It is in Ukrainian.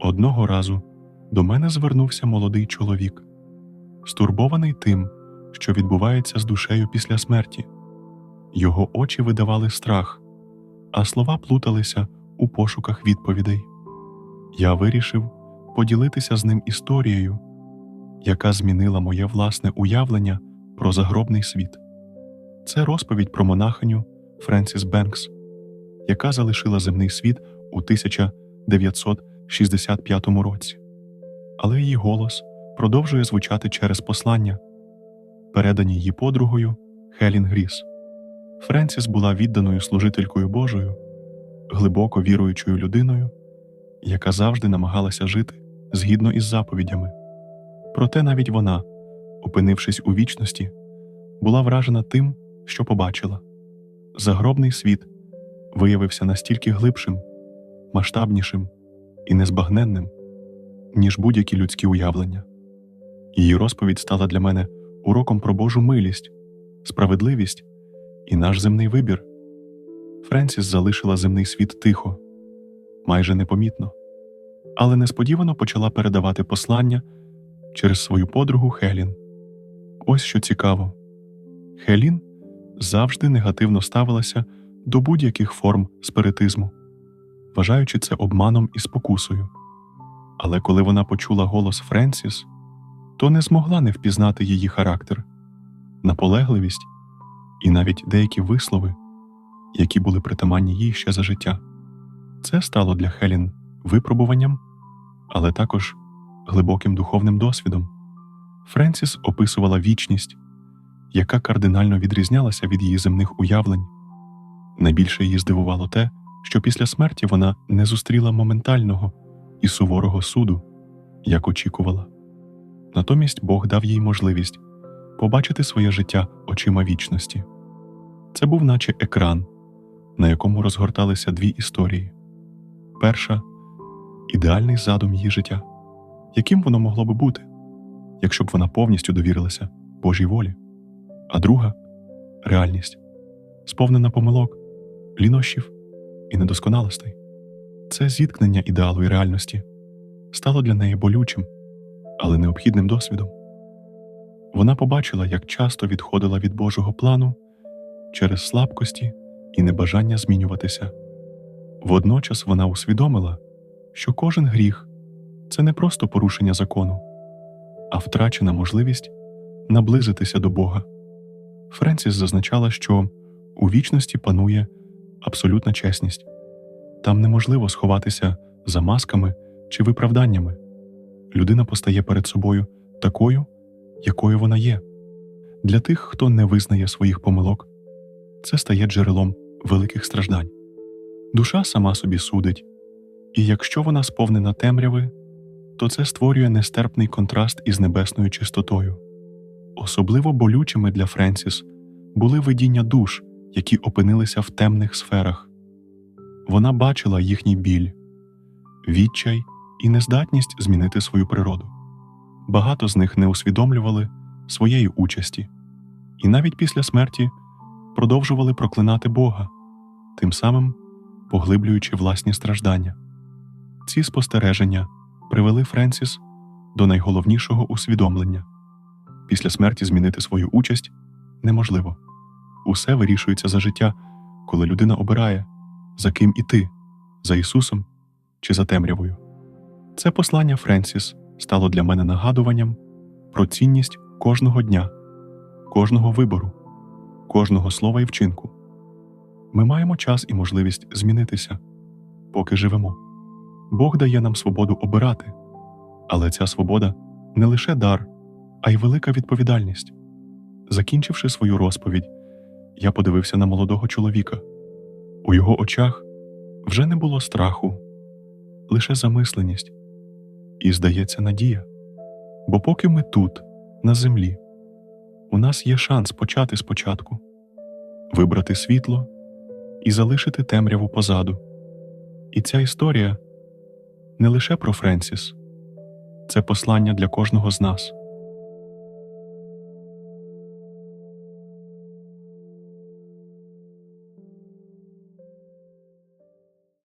Одного разу до мене звернувся молодий чоловік, стурбований тим, що відбувається з душею після смерті. Його очі видавали страх, а слова плуталися у пошуках відповідей. Я вирішив поділитися з ним історією, яка змінила моє власне уявлення про загробний світ. Це розповідь про монахиню Френсіс Бенкс, яка залишила земний світ у 1965 році. Але її голос продовжує звучати через послання, передані її подругою Хелін Гріс. Френсіс була відданою служителькою Божою, глибоко віруючою людиною, яка завжди намагалася жити згідно із заповідями. Проте навіть вона, опинившись у вічності, була вражена тим, що побачила. Загробний світ виявився настільки глибшим, масштабнішим і незбагненним, ніж будь-які людські уявлення. Її розповідь стала для мене уроком про Божу милість, справедливість і наш земний вибір. Френсіс залишила земний світ тихо, майже непомітно, але несподівано почала передавати послання через свою подругу Хелін. Ось що цікаво: Хелін завжди негативно ставилася до будь-яких форм спиритизму, вважаючи це обманом і спокусою. Але коли вона почула голос Френсіс, то не змогла не впізнати її характер, наполегливість і навіть деякі вислови, які були притаманні їй ще за життя. Це стало для Хелін випробуванням, але також глибоким духовним досвідом. Френсіс описувала вічність, яка кардинально відрізнялася від її земних уявлень. Найбільше її здивувало те, що після смерті вона не зустріла моментального і суворого суду, як очікувала. Натомість Бог дав їй можливість побачити своє життя очима вічності. Це був наче екран, на якому розгорталися дві історії. Перша ідеальний задум її життя, яким воно могло би бути, якщо б вона повністю довірилася Божій волі, а друга реальність, сповнена помилок, лінощів і недосконалостей. Це зіткнення ідеалу і реальності стало для неї болючим, але необхідним досвідом. Вона побачила, як часто відходила від Божого плану через слабкості і небажання змінюватися. Водночас вона усвідомила, що кожен гріх це не просто порушення закону, а втрачена можливість наблизитися до Бога. Френсіс зазначала, що у вічності панує абсолютна чесність, там неможливо сховатися за масками чи виправданнями. Людина постає перед собою такою, якою вона є. Для тих, хто не визнає своїх помилок, це стає джерелом великих страждань. Душа сама собі судить, і якщо вона сповнена темряви, то це створює нестерпний контраст із небесною чистотою. Особливо болючими для Френсіс були видіння душ, які опинилися в темних сферах. Вона бачила їхній біль, відчай і нездатність змінити свою природу. Багато з них не усвідомлювали своєї участі, і навіть після смерті продовжували проклинати Бога, тим самим поглиблюючи власні страждання. Ці спостереження привели Френсіс до найголовнішого усвідомлення після смерті змінити свою участь неможливо. Усе вирішується за життя, коли людина обирає, за ким іти за Ісусом чи за темрявою. Це послання Френсіс стало для мене нагадуванням про цінність кожного дня, кожного вибору, кожного слова і вчинку. Ми маємо час і можливість змінитися, поки живемо. Бог дає нам свободу обирати, але ця свобода не лише дар, а й велика відповідальність. Закінчивши свою розповідь, я подивився на молодого чоловіка. У його очах вже не було страху, лише замисленість і, здається, надія. Бо поки ми тут, на землі, у нас є шанс почати спочатку, вибрати світло і залишити темряву позаду. І ця історія не лише про Френсіс, це послання для кожного з нас.